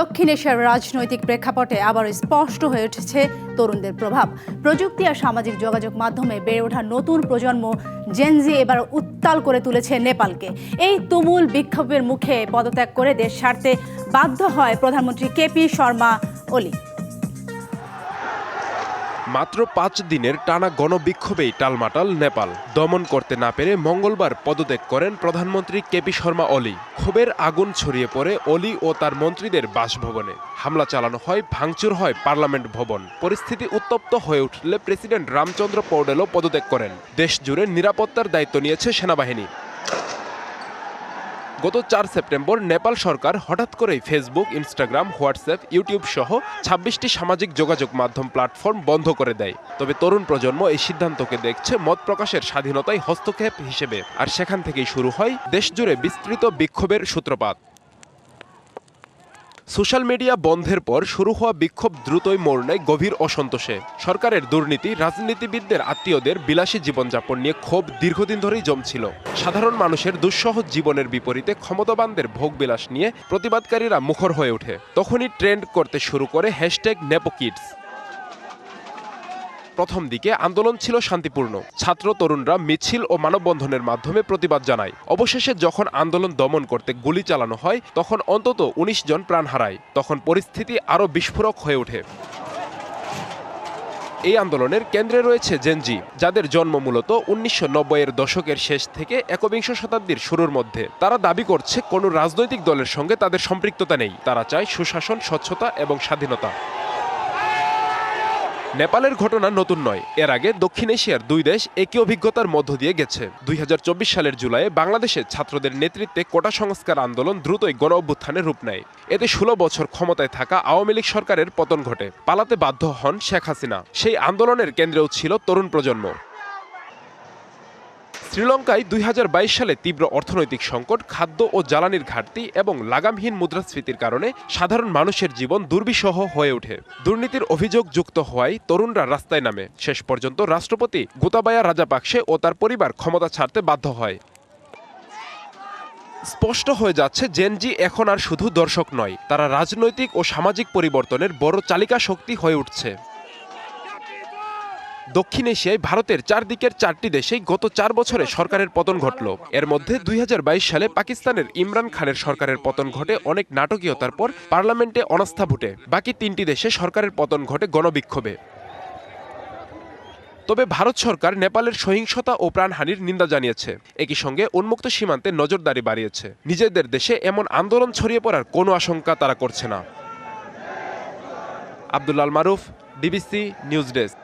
দক্ষিণ এশিয়ার রাজনৈতিক প্রেক্ষাপটে আবার স্পষ্ট হয়ে উঠেছে তরুণদের প্রভাব। প্রযুক্তি আর সামাজিক যোগাযোগ মাধ্যমে বেড়ে ওঠা নতুন প্রজন্ম জেনজি এবার উত্তাল করে তুলেছে নেপালকে। এই তুমুল বিক্ষোভের মুখে পদত্যাগ করে দেশ সারতে বাধ্য হয় প্রধানমন্ত্রী কেপি শর্মা ওলি মাত্র পাঁচ দিনের টানা গণবিক্ষোভেই টালমাটাল নেপাল। দমন করতে না পেরে মঙ্গলবার পদত্যাগ করেন প্রধানমন্ত্রী কেপি শর্মা অলি। ক্ষোভের আগুন ছড়িয়ে পড়ে অলি ও তার মন্ত্রীদের বাসভবনে। হামলা চালানো হয়, ভাঙচুর হয় পার্লামেন্ট ভবন। পরিস্থিতি উত্তপ্ত হয়ে উঠলে প্রেসিডেন্ট রামচন্দ্র পৌডেলও পদত্যাগ করেন। দেশ জুড়ে নিরাপত্তার দায়িত্ব নিয়েছে সেনাবাহিনী। গত চার সেপ্টেম্বর নেপাল সরকার হঠাৎ করেই ফেসবুক ইনস্টাগ্রাম হোয়াটসঅ্যাপ ইউটিউব সহ ছাব্বিশটি সামাজিক যোগাযোগ মাধ্যম প্ল্যাটফর্ম বন্ধ করে দেয়। তবে তরুণ প্রজন্ম এই সিদ্ধান্তকে দেখছে মত প্রকাশের স্বাধীনতায় হস্তক্ষেপ হিসেবে। আর সেখান থেকেই শুরু হয় দেশজুড়ে বিস্তৃত বিক্ষোভের সূত্রপাত। সোশ্যাল মিডিয়া বন্ধের পর শুরু হওয়া বিক্ষোভ দ্রুতই মোড় নেয় গভীর অসন্তোষে। সরকারের দুর্নীতি, রাজনীতিবিদদের আত্মীয়দের বিলাসী জীবনযাপন নিয়ে ক্ষোভ দীর্ঘদিন ধরেই জমছিল। সাধারণ মানুষের দুঃসহ জীবনের বিপরীতে ক্ষমতাবানদের ভোগবিলাস নিয়ে প্রতিবাদকারীরা মুখর হয়ে ওঠে। তখনই ট্রেন্ড করতে শুরু করে হ্যাশট্যাগ নেপোকিডস। প্রথম দিকে আন্দোলন ছিল শান্তিপূর্ণ। ছাত্র তরুণরা মিছিল ও মানববন্ধনের মাধ্যমে প্রতিবাদ জানায়। অবশেষে যখন আন্দোলন দমন করতে গুলি চালানো হয়, তখন অন্তত ১৯ জন প্রাণ হারায়। তখন পরিস্থিতি আরও বিস্ফোরক হয়ে ওঠে। এই আন্দোলনের কেন্দ্রে রয়েছে জেনজি, যাদের জন্ম মূলত উনিশশো এর দশকের শেষ থেকে একবিংশ শতাব্দীর শুরুর মধ্যে। তারা দাবি করছে, কোনো রাজনৈতিক দলের সঙ্গে তাদের সম্পৃক্ততা নেই। তারা চায় সুশাসন, স্বচ্ছতা এবং স্বাধীনতা। নেপালের ঘটনা নতুন নয়। এর আগে দক্ষিণ এশিয়ার দুই দেশ একই অভিজ্ঞতার মধ্য দিয়ে গেছে। দুই হাজার চব্বিশ সালের জুলাইয়ে বাংলাদেশে ছাত্রদের নেতৃত্বে কোটা সংস্কার আন্দোলন দ্রুতই গণ অভ্যুত্থানে রূপ নেয়। এতে ষোলো বছর ক্ষমতায় থাকা আওয়ামী লীগ সরকারের পতন ঘটে। পালাতে বাধ্য হন শেখ হাসিনা। সেই আন্দোলনের কেন্দ্রেও ছিল তরুণ প্রজন্ম। শ্রীলঙ্কায় দুই হাজার বাইশ সালে তীব্র অর্থনৈতিক সংকট, খাদ্য ও জ্বালানির ঘাটতি এবং লাগামহীন মুদ্রাস্ফীতির কারণে সাধারণ মানুষের জীবন দুর্বিষহ হয়ে ওঠে। দুর্নীতির অভিযোগ যুক্ত হওয়ায় তরুণরা রাস্তায় নামে। শেষ পর্যন্ত রাষ্ট্রপতি গোতাবায়া রাজাপাকসে ও তার পরিবার ক্ষমতা ছাড়তে বাধ্য হয়। স্পষ্ট হয়ে যাচ্ছে, জেনজি এখন আর শুধু দর্শক নয়, তারা রাজনৈতিক ও সামাজিক পরিবর্তনের বড় চালিকা শক্তি হয়ে উঠছে। দক্ষিণ এশিয়ায় ভারতের চারদিকের চারটি দেশেই গত চার বছরে সরকারের পতন ঘটল। এর মধ্যে দুই হাজার বাইশ সালে পাকিস্তানের ইমরান খানের সরকারের পতন ঘটে, অনেক নাটকীয়তার পর পার্লামেন্টে অনাস্থা ভোটে। বাকি তিনটি দেশে সরকারের পতন ঘটে গণবিক্ষোভে। তবে ভারত সরকার নেপালের সহিংসতা ও প্রাণহানির নিন্দা জানিয়েছে। একই সঙ্গে উন্মুক্ত সীমান্তে নজরদারি বাড়িয়েছে। নিজেদের দেশে এমন আন্দোলন ছড়িয়ে পড়ার কোনো আশঙ্কা তারা করছে না। Abdullah Al Maruf DBC news desk.